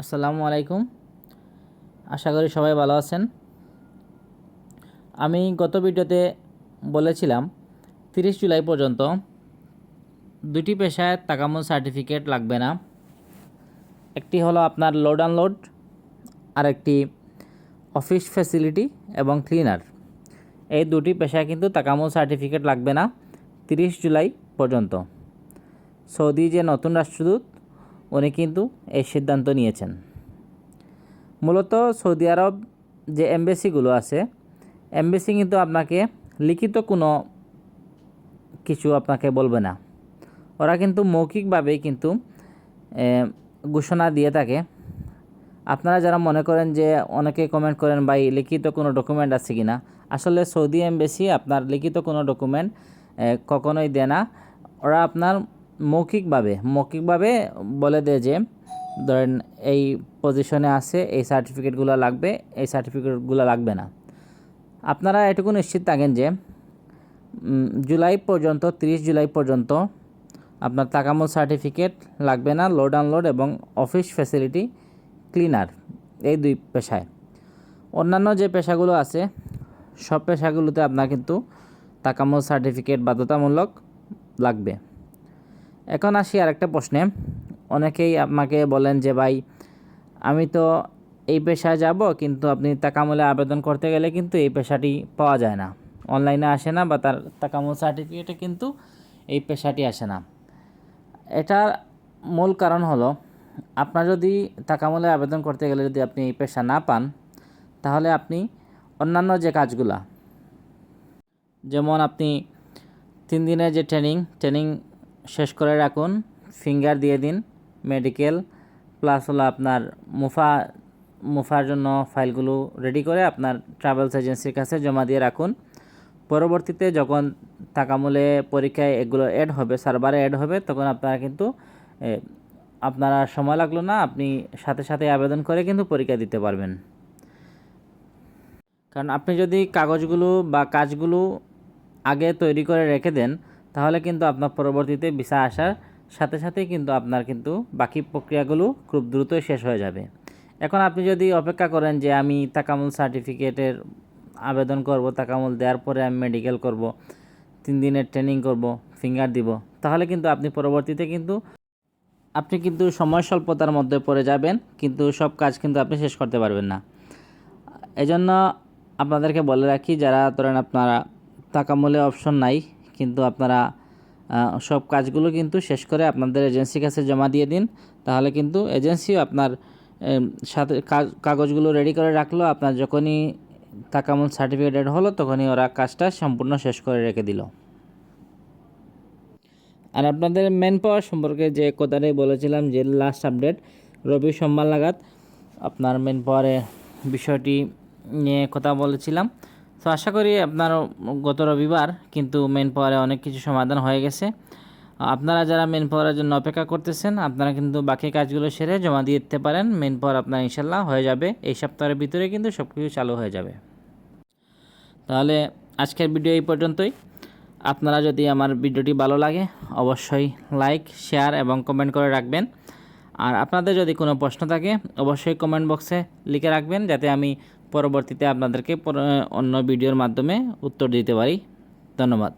আসসালামু আলাইকুম। আশা করি সবাই ভালো আছেন। আমি গত ভিডিওতে বলেছিলাম, তিরিশ জুলাই পর্যন্ত দুটি পেশায় তাকামুল সার্টিফিকেট লাগবে না। একটি হলো আপনার লোড আনলোড আর একটি অফিস ফ্যাসিলিটি এবং ক্লিনার। এই দুটি পেশায় কিন্তু তাকামুল সার্টিফিকেট লাগবে না তিরিশ জুলাই পর্যন্ত। সৌদি যে নতুন রাষ্ট্রদূত উনি কিন্তু এই সিদ্ধান্ত নিয়েছেন। মূলত সৌদি আরব যে এমবেসিগুলো আছে, এমবেসি কিন্তু আপনাকে লিখিত কোনো কিছু আপনাকে বলবে না। ওরা কিন্তু মৌখিকভাবেই কিন্তু ঘোষণা দিয়ে থাকে। আপনারা যারা মনে করেন যে অনেকে কমেন্ট করেন, ভাই, লিখিত কোনো ডকুমেন্ট আছে কি না আসলে সৌদি এমবেসি আপনার লিখিত কোনো ডকুমেন্ট কখনোই দেয় না। ওরা আপনার মৌখিকভাবে মৌখিকভাবে বলে দেয় যে, ধরেন এই পজিশনে আছে, এই সার্টিফিকেটগুলো লাগবে, এই সার্টিফিকেটগুলো লাগবে না। আপনারা এটুকু নিশ্চিত থাকেন যে জুলাই পর্যন্ত 30 জুলাই পর্যন্ত আপনার তাকামুল সার্টিফিকেট লাগবে না লোড আনলোড এবং অফিস ফ্যাসিলিটি ক্লিনার এই দুই পেশায়। অন্যান্য যে পেশাগুলো আছে, সব পেশাগুলোতে আপনার কিন্তু তাকামুল সার্টিফিকেট বাধ্যতামূলক লাগবে। এখন আসি আর একটা প্রশ্নে। অনেকেই আপনাকে বলেন যে, ভাই, আমি তো এই পেশায় যাব, কিন্তু আপনি তাকামুলে আবেদন করতে গেলে কিন্তু এই পেশাটি পাওয়া যায় না। অনলাইনে আসে না বা তার তাকামুল সার্টিফিকেটে কিন্তু এই পেশাটি আসে না। এটার মূল কারণ হলো, আপনার যদি তাকামুলে আবেদন করতে গেলে যদি আপনি এই পেশা না পান, তাহলে আপনি অন্যান্য যে কাজগুলা, যেমন আপনি তিন দিনের যে ট্রেনিং ট্রেনিং শেষ করে রাখুন ফিঙ্গার দিয়ে দিন মেডিকেল প্লাস হলো আপনার মুফা, মুফার জন্য ফাইলগুলো রেডি করে আপনার ট্রাভেলস এজেন্সির কাছে জমা দিয়ে রাখুন। পরবর্তীতে যখন তাকামূলে পরীক্ষায় এগুলো অ্যাড হবে সার্ভারে অ্যাড হবে, তখন আপনারা কিন্তু আপনার আর সময় লাগল না, আপনি সাথে সাথে আবেদন করে কিন্তু পরীক্ষা দিতে পারবেন। কারণ আপনি যদি কাগজগুলো বা কাজগুলো আগে তৈরি করে রেখে দেন তাহলে কিন্তু আপনার পরবর্তীতে ভিসা আসার সাথে সাথেই কিন্তু আপনার কিন্তু বাকি প্রক্রিয়াগুলো খুব দ্রুতই শেষ হয়ে যাবে। এখন আপনি যদি অপেক্ষা করেন যে আমি তাকামুল সার্টিফিকেটের আবেদন করব, তাকামুল দেওয়ার পরে আমি মেডিকেল করব, তিন দিনের ট্রেনিং করব ফিঙ্গার দিব, তাহলে কিন্তু আপনি পরবর্তীতে কিন্তু আপনি কিন্তু সময় স্বল্পতার মধ্যে পড়ে যাবেন, কিন্তু সব কাজ কিন্তু আপনি শেষ করতে পারবেন না। এজন্য আপনাদেরকে বলে রাখি, যারা ধরেন আপনারা তাকামূলে অপশন নাই কিন্তু আপনারা সব কাজগুলো কিন্তু শেষ করে আপনাদের এজেন্সির কাছে জমা দিয়ে দিন। তাহলে কিন্তু এজেন্সিও আপনার সাথে কাগজগুলো রেডি করে রাখল। আপনার যখনই তাকামুল সার্টিফিকেট হলো, তখনই ওরা কাজটা সম্পূর্ণ শেষ করে রেখে দিল। আর আপনাদের ম্যান পাওয়ার সম্পর্কে যে কথাটাই বলেছিলাম, যে লাস্ট আপডেট রবি সোমবার নাগাদ আপনার ম্যান পাওয়ারের বিষয়টি নিয়ে কথা বলেছিলাম। তো আশা করি আপনার গত রবিবার কিন্তু মেন পাওয়ারে অনেক কিছু সমাধান হয়ে গেছে। আপনারা যারা মেন পাওয়ারের জন্য অপেক্ষা করতেছেন, আপনারা কিন্তু বাকি কাজগুলো সেরে জমা দিয়ে দিতে পারেন। মেন পাওয়ার আপনার ইনশাল্লাহ হয়ে যাবে। এই সপ্তাহের ভিতরে কিন্তু সব কিছু চালু হয়ে যাবে। তাহলে আজকের ভিডিও এই পর্যন্তই। আপনারা যদি আমার ভিডিওটি ভালো লাগে, অবশ্যই লাইক শেয়ার এবং কমেন্ট করে রাখবেন। আর আপনাদের যদি কোনো প্রশ্ন থাকে, অবশ্যই কমেন্ট বক্সে লিখে রাখবেন, যাতে আমি পরবর্তীতে আপনাদেরকে অন্য ভিডিওর মাধ্যমে উত্তর দিতে পারি। ধন্যবাদ।